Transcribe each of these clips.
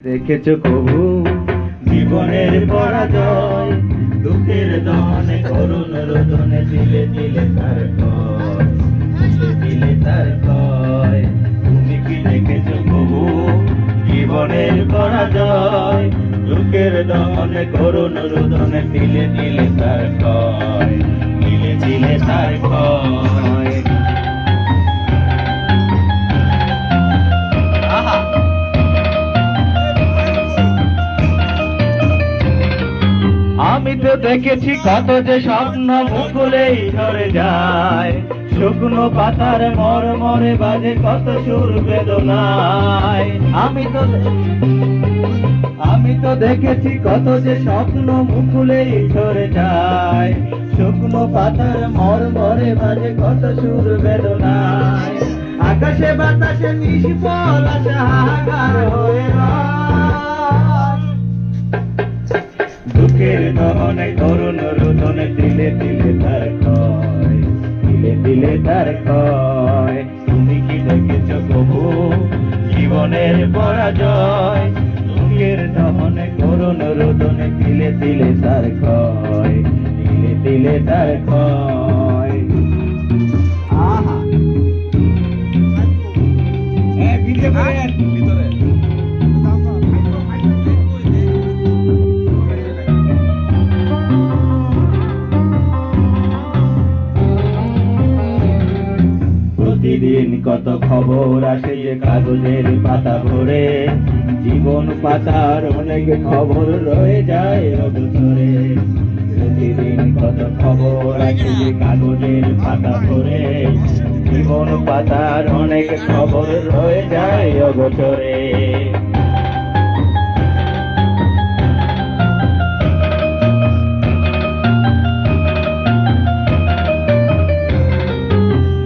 দেখেছ কবু? জীবনের পরাজয়, দুঃখের দহনে করুণ রোদনে দিলে দিলে তার দিলে দিলে তার কয় তুমি কি দেখেছ কবু? জীবনের পরাজয়, দুঃখের দহনে করুণ রোদনে দিলে দিলে তার কয় দিলে দিলে তার কয় আমি তো দেখেছি কত যে স্বপ্ন মুকুলেই ঝরে যায়। শুকনো পাতার মর মরে বাজে কত সুর বেদনায়। আমি তো আমি তো দেখেছি কত যে স্বপ্ন মুকুলেই ঝরে যায়। শুকনো পাতার মর মরে বাজে কত সুর বেদনায়। আকাশে বাতাসে নিশি ফল আসে হাহাকার রোদনে দিলে দিলে তার কয় দিলে দিলে তার কয় তুমি কি দেখেছ কবু জীবনের পরাজয়? দুঃখের দহনে করুণ রোদনে দিলে দিলে তার কয় দিলে দিলে তার ক্ষয়। প্রতিদিন কত খবর আসে যে কাগজের পাতা ভরে? জীবন পাতার অনেক খবর রয়ে যায় অবসরে। প্রতিদিন কত খবর আসে যে কাগজের পাতা ভরে? জীবন পাতার অনেক খবর রয়ে যায় অবসরে।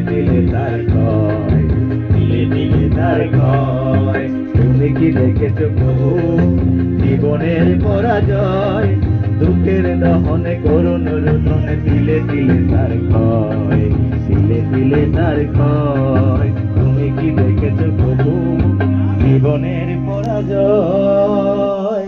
দিলে তার ক্ষয় দিলে দিলে তার ক্ষয় তুমি কি দেখেছ প্রভু? জীবনের পরাজয় দুঃখের দহনে করুণ রোদন দিলে দিলে তার ক্ষয় দিলে দিলে তার ক্ষয় তুমি কি দেখেছ প্রভু? জীবনের পরাজয়।